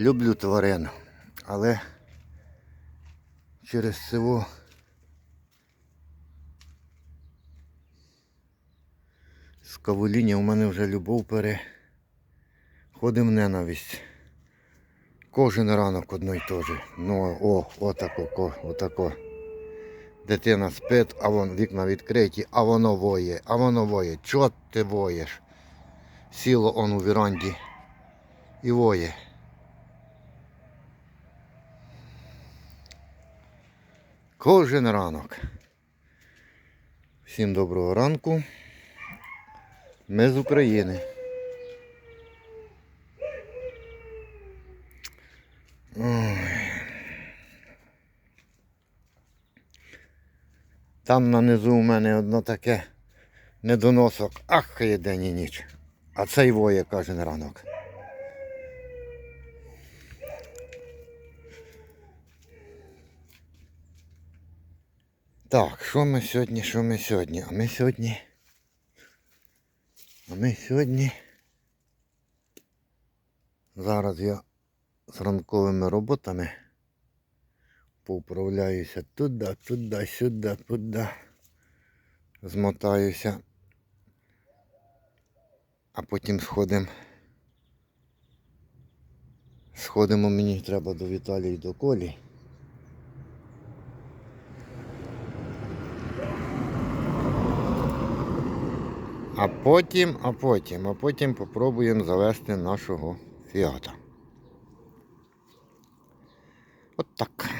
Люблю тварин, але через село з кавуління у мене вже любов переходить в ненависть. Кожен ранок одно й же. Ну, о, отако, отако. Дитина спить, а вон вікна відкриті, а воно воє, а воно воє. Чого ти воєш? Сіло он у віранді і воє. Кожен ранок. Всім доброго ранку. Ми з України. Ой. Там нанизу у мене одно таке недоносок. Ах, є день і ніч. А цей воє кожен ранок. Так, що ми сьогодні, що ми сьогодні? А ми сьогодні. А ми сьогодні. Зараз я з ранковими роботами поуправляюся туди, туди, сюди, туди. Змотаюся. А потім сходимо. Сходимо, мені треба до Віталії до Колі. А потім, а потім, а потім попробуємо завести нашого фіата. От так.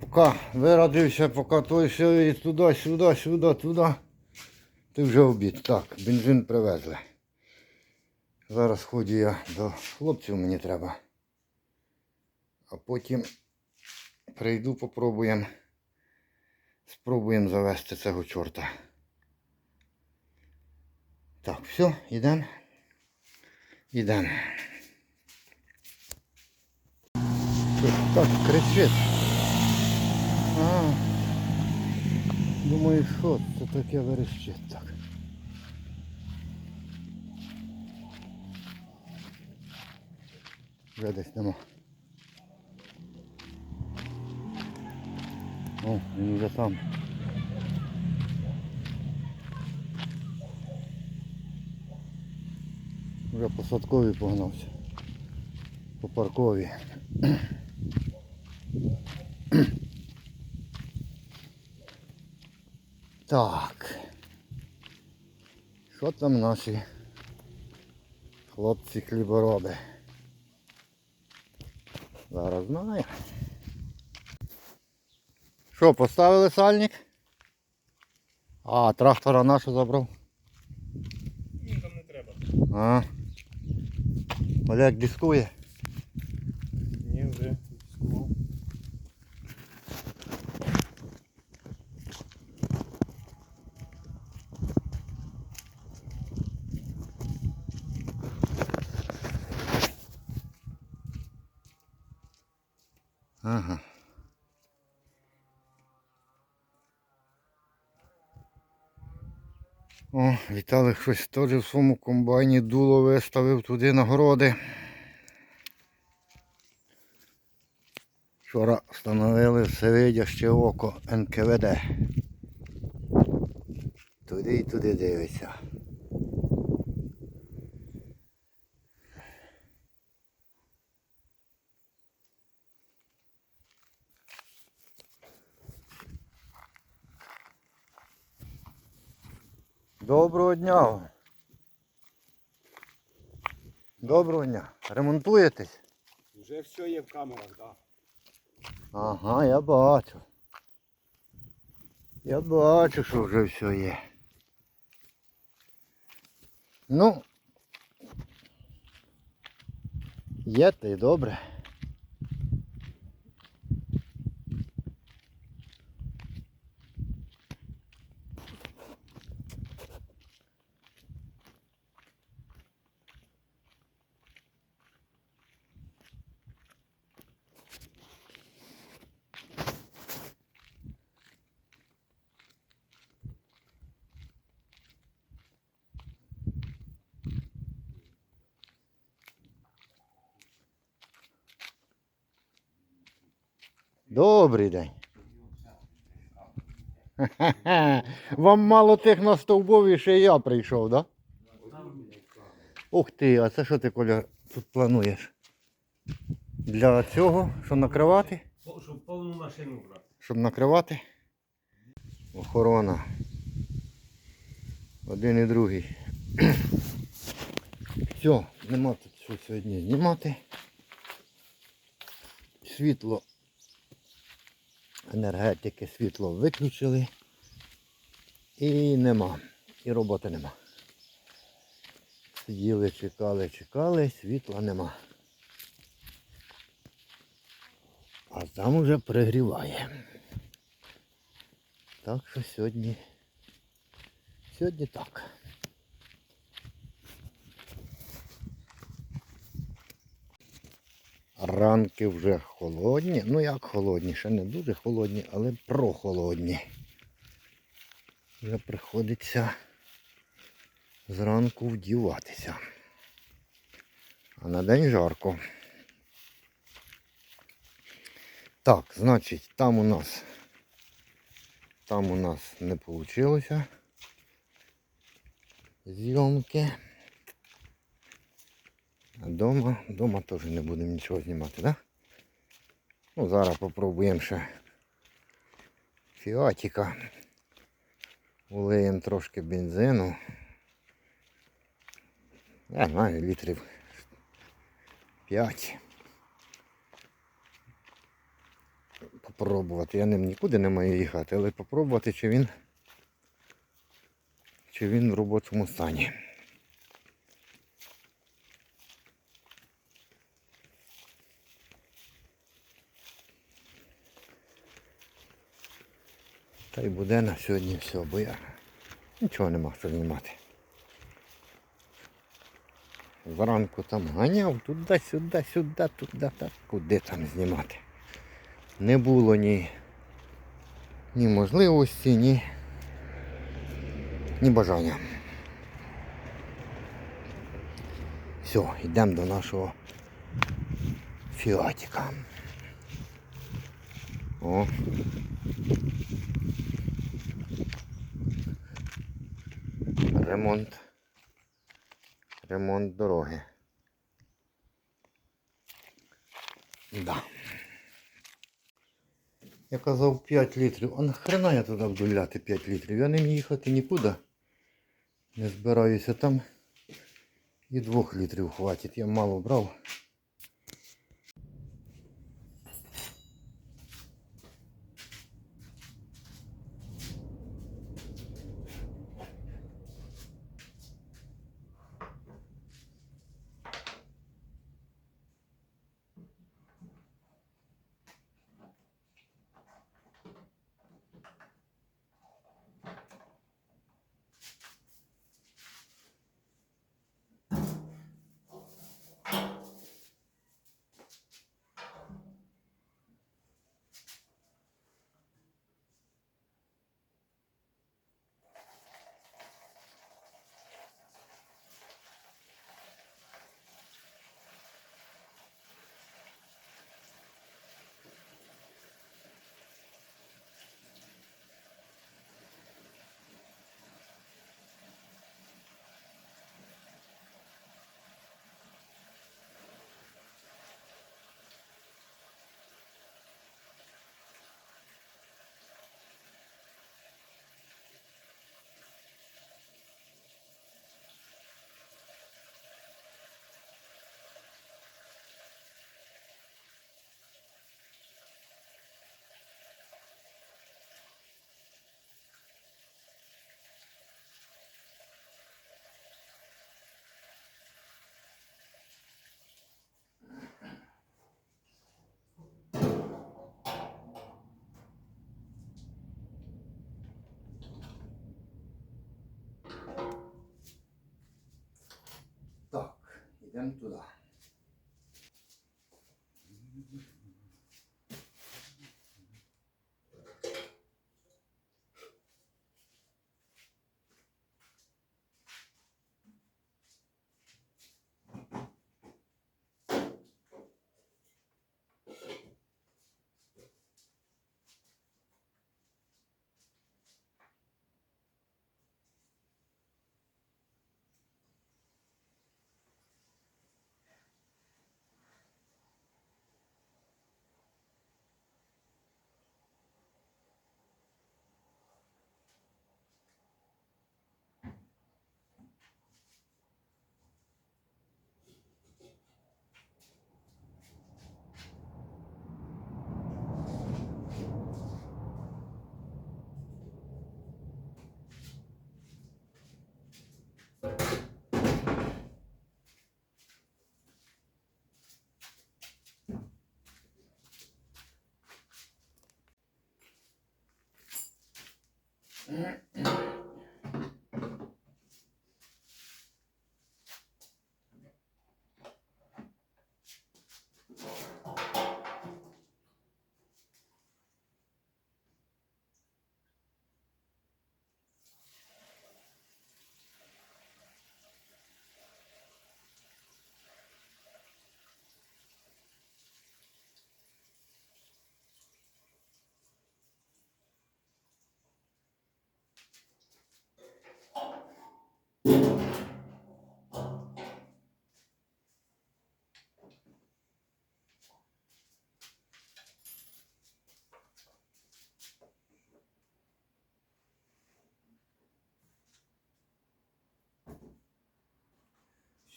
Поки вирадився, поки той і туди, сюди, сюди, туди. Ти вже обід. Так, бензин привезли. Зараз ходжу я до хлопців, мені треба. А потім прийду, попробуємо. Спробуємо завести цього чорта. Так, все, йдемо. Йдемо. Так, кричить. А, думаю, що це таке верещить так. Вже десь нема. О, він вже там. Вже по садкові погнався. По паркові. Так. Що там наші хлопці хлібороби? Зараз знаю. Що, поставили сальник? А, трактора нашу забрав. Ні, там не треба. А. Олег дискує. Ні, вже дискував. Ага. О, Віталик щось теж в своєму комбайні дуло виставив туди нагороди. Вчора встановили всевидяще око НКВД. Туди і туди дивиться. Доброго дня. Доброго дня. Ремонтуєтесь? Вже все є в камерах, так. Ага, я бачу. Я бачу, що вже все є. Ну, є та й добре. Добрий день. Вам мало тих на стовбові, ще я прийшов, так? Да? Ух ти, а це що ти, Коля, тут плануєш? Для цього, що накривати? Щоб повну машину брати. Щоб накривати? Охорона. Один і другий. Все, нема тут що сьогодні знімати. Світло. Енергетики світло виключили. І нема. І роботи нема. Сиділи, чекали, чекали, світла нема. А там уже пригріває. Так що сьогодні. Сьогодні так. Ранки вже холодні. Ну як холодні, ще не дуже холодні, але прохолодні. Вже приходиться зранку вдіватися. А на день жарко. Так, значить, там у нас там у нас не вийшло зйомки. А дома, дома теж не будемо нічого знімати, да? Ну, зараз попробуємо ще фіатіка. Улиємо трошки бензину. Я знаю, літрів 5. Попробувати. Я ним нікуди не маю їхати, але попробувати, чи він чи він в робочому стані. Та буде на сьогодні все, бо я нічого нема що знімати. Зранку там ганяв туди, сюди, сюди, туди, так, куди там знімати. Не було ні, ні можливості, ні, ні бажання. Все, йдемо до нашого фіатіка. О. Ремонт. Ремонт дороги. Да. Я казав 5 літрів. А нахрена я туди буду ляти 5 літрів? Я ним їхати нікуди. Не збираюся там. І 2 літрів хватить. Я мало брав. Йдемо туди. Mm-hmm.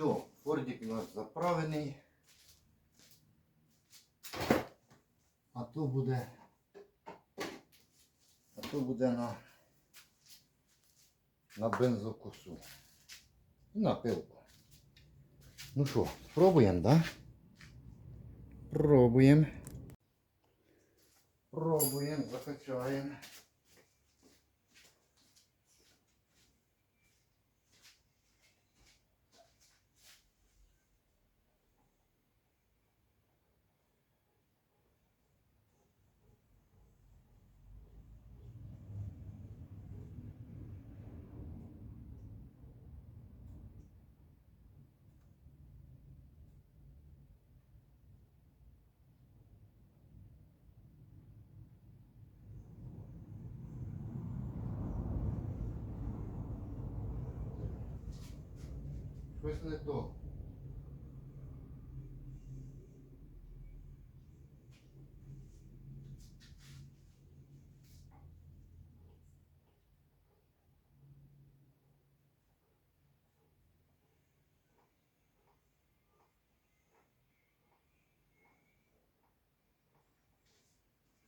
Все, фордик у нас заправлений. А то буде. А то буде на, на бензокосу. І на пилку. Ну що, спробуємо, да? Пробуємо. Пробуємо, закачаємо. Щось не то.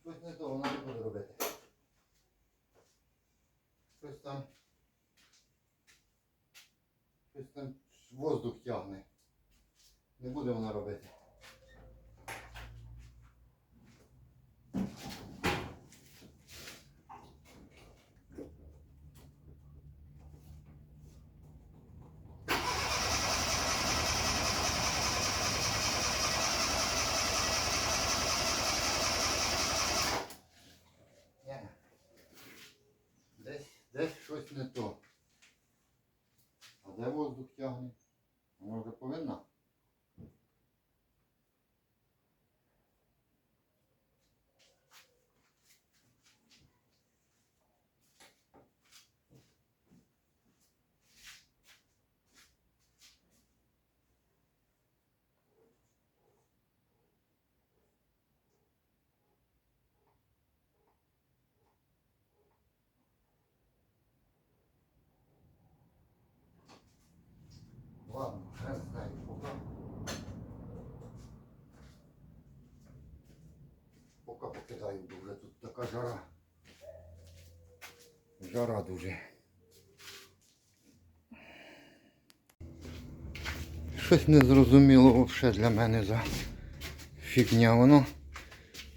Щось не то, вона не буде робити. Щось там. Щось воздух тягне. Не буде вона робити. Ні. Десь, десь щось не то. А де воздух тягне? Вона вже повинна. Ладно, хрен знає, поки. Поки покидаю, бо вже тут така жара. Жара дуже. Щось незрозуміло взагалі для мене за фігня. Воно,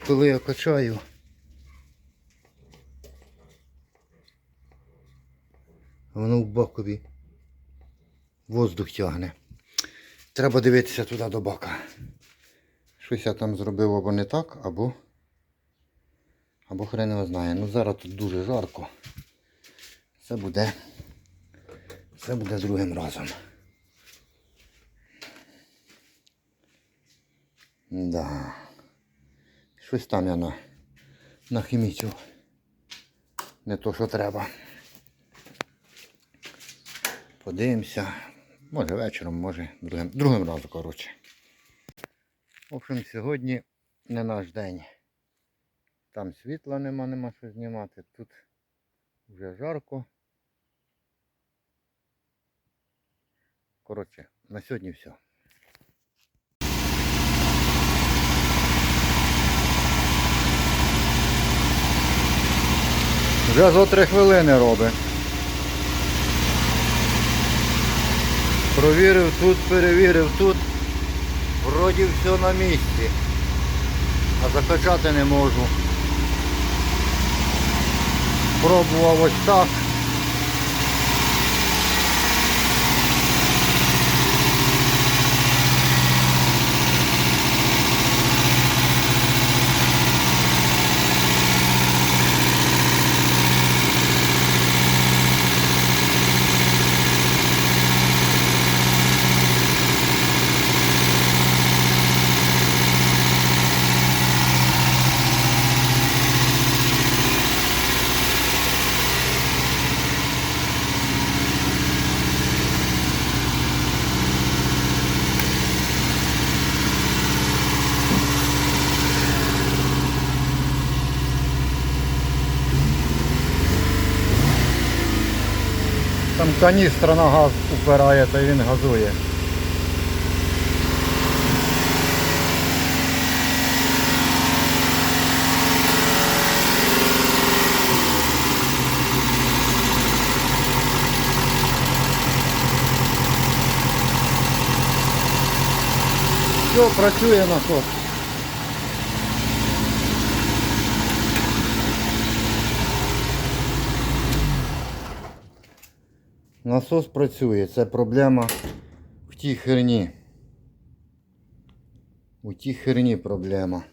коли я качаю. Воно в бокові воздух тягне. Треба дивитися туди до бака. Щось я там зробив або не так, або. Або хрен його знає. Ну зараз тут дуже жарко. Це буде. Це буде другим разом. Да. Щось там я на, нахімічив. Не то, що треба. Подивимося. Може вечором, може другим, другим разом, коротше. В общем, сьогодні не наш день. Там світла нема, нема що знімати. Тут вже жарко. Коротше, на сьогодні все. Вже зо три хвилини робить. Провірив тут, перевірив тут. Вроді все на місці. А закачати не можу. Пробував ось так. Там каністра на газ упирає, то він газує. Все, працює насос. Насос працює, це проблема в тій херні. У тій херні проблема.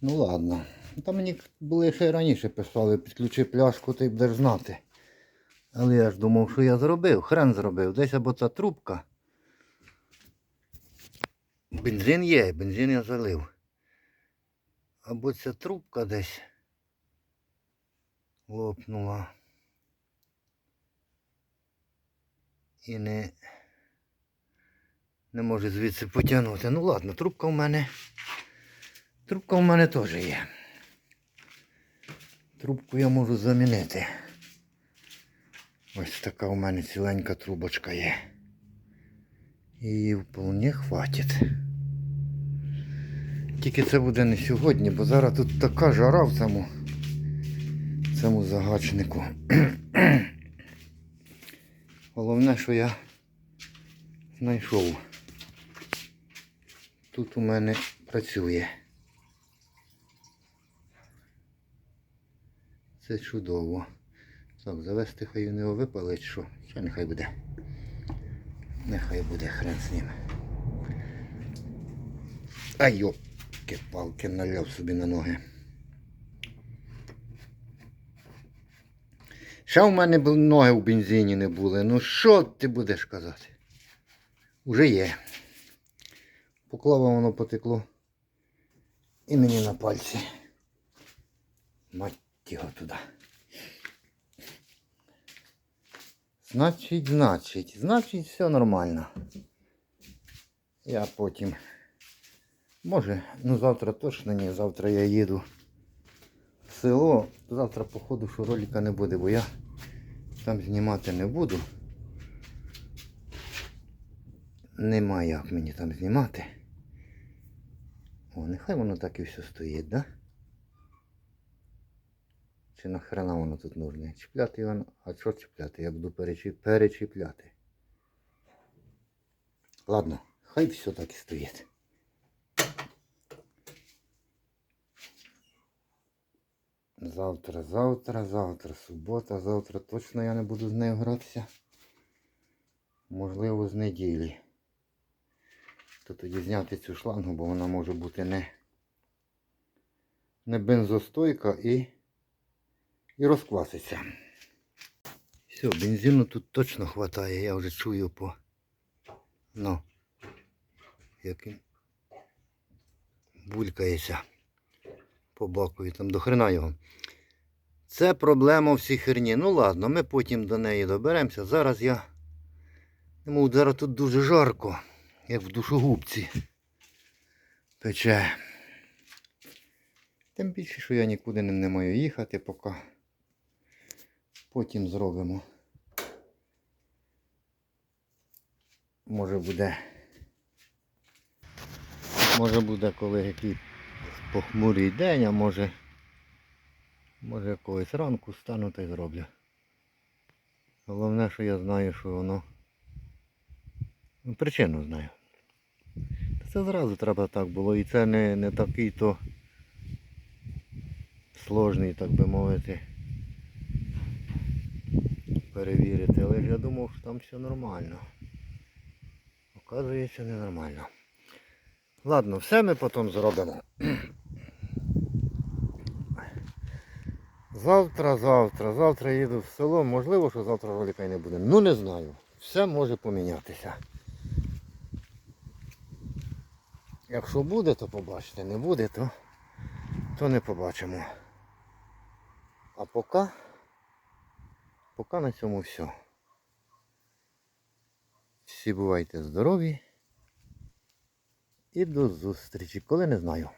Ну ладно. Там мені були ще й раніше писали, підключи пляшку, ти будеш знати. Але я ж думав, що я зробив, хрен зробив. Десь або ця трубка. Бензин є, бензин я залив. Або ця трубка десь лопнула. І не, не може звідси потягнути. Ну ладно, трубка в мене. Трубка в мене теж є. Трубку я можу замінити. Ось така у мене ціленька трубочка є. Її вполне хватить. Тільки це буде не сьогодні, бо зараз тут така жара в цьому, в цьому загачнику. Головне, що я знайшов. Тут у мене працює. Це чудово. Так, завести хай у нього випалить, що. Ще нехай буде. Нехай буде хрен з ним. А йопки палки наляв собі на ноги. Ще в мене ноги в бензині не були. Ну що ти будеш казати? Уже є. Поклав воно потекло. І мені на пальці. Мать його туди. Значить, значить, значить, все нормально. Я потім. Може, ну завтра точно ні. Завтра я їду в село. Завтра, походу, що ролика не буде, бо я там знімати не буду. Нема як мені там знімати. О, нехай воно так і все стоїть, да? Чи нахрена воно тут нужне? Чіпляти його, а що чіпляти? Я буду перечі- перечіпляти. Ладно, хай все так і стоїть. Завтра, завтра, завтра, субота, завтра точно я не буду з нею гратися. Можливо, з неділі. То тоді зняти цю шлангу, бо вона може бути не, не бензостойка і, і розкваситься. Все, бензину тут точно вистачає, я вже чую по. Ну, як він булькається по боку і там до хрена його. Це проблема всій херні. Ну ладно, ми потім до неї доберемося. Зараз я. Йому зараз тут дуже жарко, як в душогубці. Пече. Тим більше, що я нікуди не маю їхати поки. Потім зробимо. Може буде. Може буде коли який похмурий день, а може. Може якогось ранку стану та й зроблю. Головне, що я знаю, що воно. Ну, Причину знаю. Це зразу треба так було. І це не, не такий то сложний, так би мовити, перевірити, але ж я думав, що там все нормально. Оказується, ненормально. Ладно, все ми потім зробимо. Завтра, завтра, завтра їду в село. Можливо, що завтра ролика й не буде. Ну не знаю. Все може помінятися. Якщо буде, то побачите. Не буде, то, то не побачимо. А поки, поки на цьому все. Всі бувайте здорові. І до зустрічі, коли не знаю.